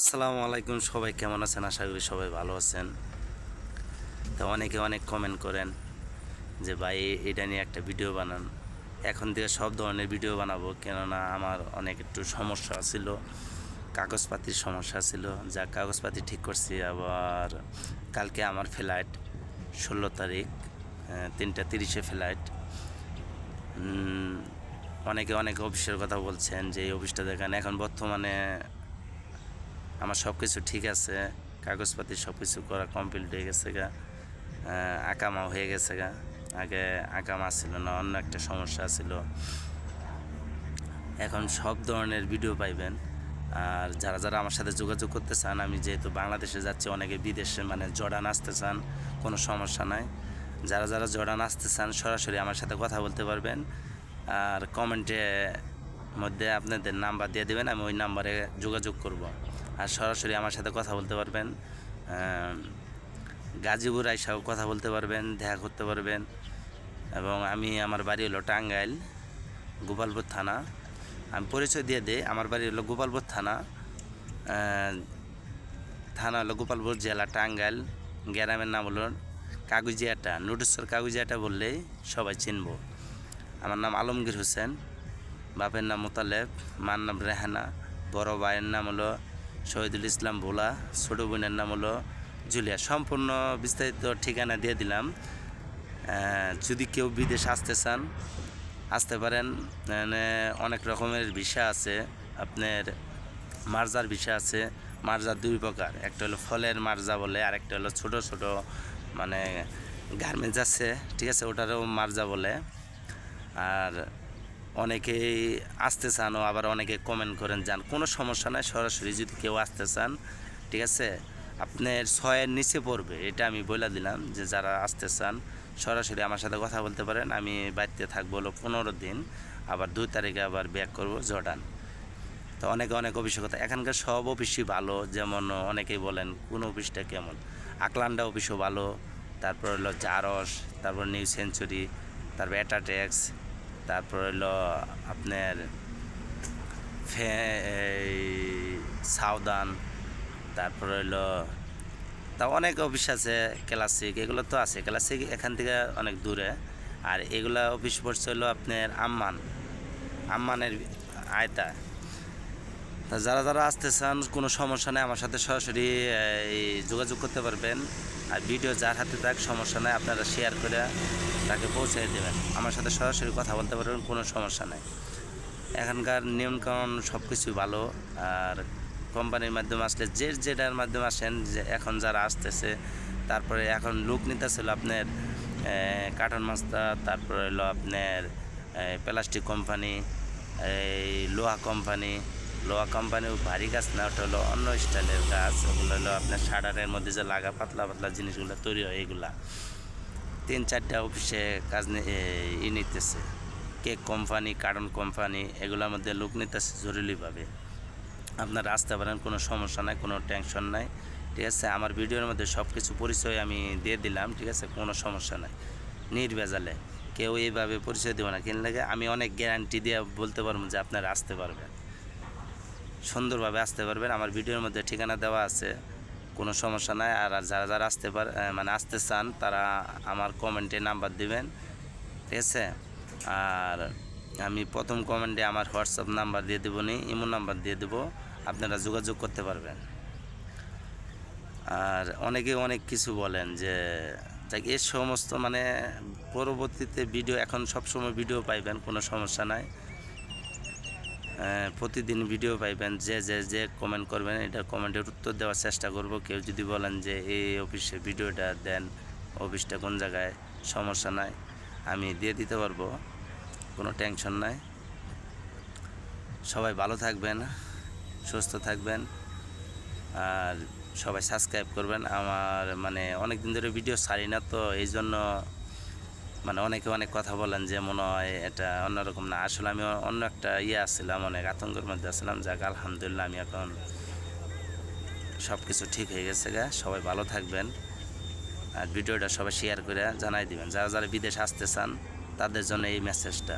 আসসালামু আলাইকুম সবাই, কেমন আছেন? আশা করি সবাই ভালো আছেন। তো অনেকে অনেক কমেন্ট করেন যে, ভাই, এটা নিয়ে একটা ভিডিও বানান। এখন থেকে সব ধরনের ভিডিও বানাবো, কেননা আমার অনেক একটু সমস্যা ছিল, কাগজপাতির সমস্যা ছিল। যা কাগজপাতি ঠিক করছি, আবার কালকে আমার ফ্লাইট ষোলো তারিখ তিনটা তিরিশে ফ্লাইট অনেকে অনেক অফিসের কথা বলছেন যে, এই অফিসটা দেখেন, এখন বর্তমানে আমার সব কিছু ঠিক আছে কাগজপাতি সব কিছু করা কমপ্লিট হয়ে গেছে গা। আহ, আকামাও হয়ে গেছে গা। আগে আকামা ছিল না অন্য একটা সমস্যা ছিল। এখন সব ধরনের ভিডিও পাইবেন। আর যারা যারা আমার সাথে যোগাযোগ করতে চান আমি যেহেতু বাংলাদেশে যাচ্ছি অনেকে বিদেশে মানে জর্ডান আসতে চান কোনো সমস্যা নাই। যারা যারা জর্ডান আসতে চান সরাসরি আমার সাথে কথা বলতে পারবেন। আর কমেন্টে মধ্যে আপনাদের নাম্বার দিয়ে দেবেন আমি ওই নাম্বারে যোগাযোগ করব। আর সরাসরি আমার সাথে কথা বলতে পারবেন গাজীপুর আইসাও কথা বলতে পারবেন, দেখা করতে পারবেন। এবং আমি আমার বাড়ি হলো টাঙ্গাইল, গোপালপুর থানা। আমি পরিচয় দিয়ে দিই, আমার বাড়ি হলো গোপালপুর থানা। থানা হলো গোপালপুর জেলা টাঙ্গাইল। গ্রামের নাম হলো কাগুজিয়াটা। নুডুসর কাগুজিয়াটা বললেই সবাই চিনব। আমার নাম আলমগীর হোসেন, বাপের নাম মোতালেব, মার নাম রেহানা, বড় ভাইয়ের নাম হলো শহীদুল ইসলাম ভোলা, ছোট বোনের নাম হলো জুলিয়া। সম্পূর্ণ বিস্তারিত ঠিকানা দিয়ে দিলাম। যদি কেউ বিদেশ আসতে চান, আসতে পারেন। মানে অনেক রকমের ভিসা আছে। আপনার মার্জার ভিসা আছে। মার্জার দুই প্রকার। একটা হলো ফলের মার্জা বলে আর একটা হলো ছোট ছোট মানে গার্মেন্টস আছে। ঠিক আছে, ওটারও মার্জা বলে। আর অনেকেই আসতে চান ও আবার অনেকে কমেন্ট করেন, যান, কোনো সমস্যা নাই, সরাসরি যদি কেউ আসতে চান, ঠিক আছে? আপনার ছয়ের নিচে পড়বে। এটা আমি বলে দিলাম যে যারা আসতে চান, সরাসরি আমার সাথে কথা বলতে পারেন। আমি বাড়িতে থাকব হলো পনেরো দিন, আবার দুই তারিখে আবার ব্যাক করব জর্ডান। তো অনেকে অনেক অভিষেকতা এখানকার সব অফিসই ভালো, যেমন অনেকেই বলেন, কোন অফিসটা কেমন? আকলান্ডা অফিসও ভালো, তারপর হলো জারস, তারপর নিউ সেঞ্চুরি তারপর অ্যাটাটেক্স তারপর হলো আপনার ফে এই সাউদান তারপর হলো তা অনেক অফিস আছে ক্লাসিক এগুলো তো আছে ক্লাসিক এখান থেকে অনেক দূরে। আর এগুলা অফিস পড়ছে হলো আপনার আম্মান আম্মানের আয়তা তা যারা যারা আসতে চান কোনো সমস্যা নেই আমার সাথে সরাসরি এই, যোগাযোগ করতে পারবেন। আর ভিডিও যার হাতে থাক, সমস্যা নেই, আপনারা শেয়ার করে তাকে পৌঁছে দেবেন। আমার সাথে সরাসরি কথা বলতে পারবেন, কোনো সমস্যা নেই। এখানকার নিয়মকানুন সব কিছুই ভালো, আর কোম্পানির মাধ্যমে আসলে যে যেটার মাধ্যমে আসেন, যে এখন যারা আসতেছে, তারপরে এখন লুক নিতেছিল আপনার কার্টন মাস্তা তারপরে হলো আপনার প্লাস্টিক কোম্পানি এই লোহা কোম্পানি লোহা কোম্পানি ভারী গাছ না, ওটা হলো অন্য স্টাইলের গাছ ওগুলো হলো আপনার শাটারের মধ্যে যে লাগা পাতলা পাতলা জিনিসগুলো তৈরি হয়, এগুলা। তিন চারটা অফিসে কাজ ই নিতেছে। কেক কোম্পানি কার্টন কোম্পানি এগুলোর মধ্যে লোক নিতেছে জরুরিভাবে। আপনার আসতে পারেন, কোনো সমস্যা নাই, কোনো টেনশন নাই, ঠিক আছে? আমার ভিডিওর মধ্যে সব কিছু পরিচয় আমি দিয়ে দিলাম, ঠিক আছে? কোনো সমস্যা নাই। নির্ভেজালে। কেউ এইভাবে পরিচয় দেবো না। কিনলে লাগে আমি অনেক গ্যারান্টি দিয়ে বলতে পারব যে আপনারা আসতে পারবেন। সুন্দরভাবে আসতে পারবেন। আমার ভিডিওর মধ্যে ঠিকানা দেওয়া আছে, কোনো সমস্যা নাই। আর যারা যারা আসতে পার মানে আসতে চান, তারা আমার কমেন্টে নাম্বার দিবেন, ঠিক আছে? আর আমি প্রথম কমেন্টে আমার হোয়াটসঅ্যাপ নাম্বার দিয়ে দেবো নি, ইমো নাম্বার দিয়ে দেবো, আপনারা যোগাযোগ করতে পারবেন। আর অনেকে অনেক কিছু বলেন যে যাক এর সমস্ত মানে পরবর্তীতে ভিডিও, এখন সবসময় ভিডিও পাইবেন, কোনো সমস্যা নাই। প্রতিদিন ভিডিও পাইবেন, যে যে যে কমেন্ট করবেন, এটা কমেন্টের উত্তর দেওয়ার চেষ্টা করব। কেউ যদি বলেন যে, এই অফিসে ভিডিওটা দেন অফিসটা কোন জায়গায়? সমস্যা নাই, আমি দিয়ে দিতে পারব, কোনো টেনশন নাই। সবাই ভালো থাকবেন, সুস্থ থাকবেন, আর সবাই সাবস্ক্রাইব করবেন। আমার মানে অনেক দিন ধরে ভিডিও ছাড়ি না, তো এই জন্য মানে অনেকে অনেক কথা বলেন যে, মনে হয় এটা অন্যরকম না। আসলে আমি অন্য একটা ইয়ে আসছিলাম অনেক আতঙ্কের মধ্যে আসছিলাম যাক, আলহামদুলিল্লাহ, আমি এখন সব কিছু ঠিক হয়ে গেছে গা। সবাই ভালো থাকবেন। আর ভিডিওটা সবাই শেয়ার করে জানাই দিবেন। যারা যারা বিদেশ আসতে চান, তাদের জন্য এই মেসেজটা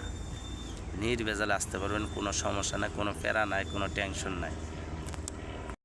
নির্ভেজালে আসতে পারবেন, কোনো সমস্যা নাই, কোনো প্যারা নাই, কোনো টেনশন নাই।